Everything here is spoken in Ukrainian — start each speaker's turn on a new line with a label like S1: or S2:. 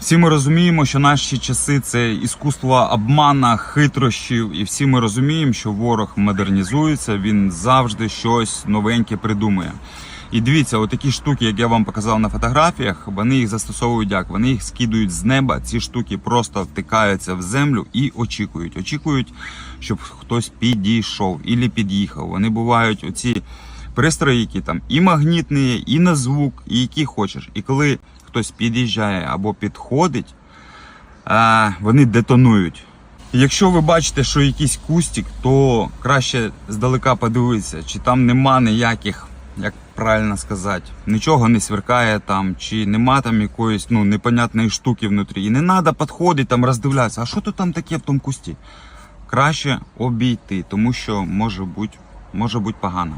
S1: Всі ми розуміємо, що наші часи це іскусство обмана, хитрощів, і всі ми розуміємо, що ворог модернізується, він завжди щось новеньке придумує. І дивіться, отакі штуки, як я вам показав на фотографіях, вони їх застосовують як? Вони їх скидують з неба. Ці штуки просто втикаються в землю і очікують. Очікують, щоб хтось підійшов і під'їхав. Вони бувають оці пристрої, які там і магнітні, і на звук, і які хочеш. І коли хтось під'їжджає або підходить, вони детонують. Якщо ви бачите, що якийсь кустик, то краще здалека подивитися, чи там нема ніяких, як правильно сказати, нічого не сверкає там, чи нема там якоїсь ну, непонятної штуки внутрі. І не треба підходити там роздивлятися, а що тут там таке в тому кусті? Краще обійти, тому що може бути, може бути погано.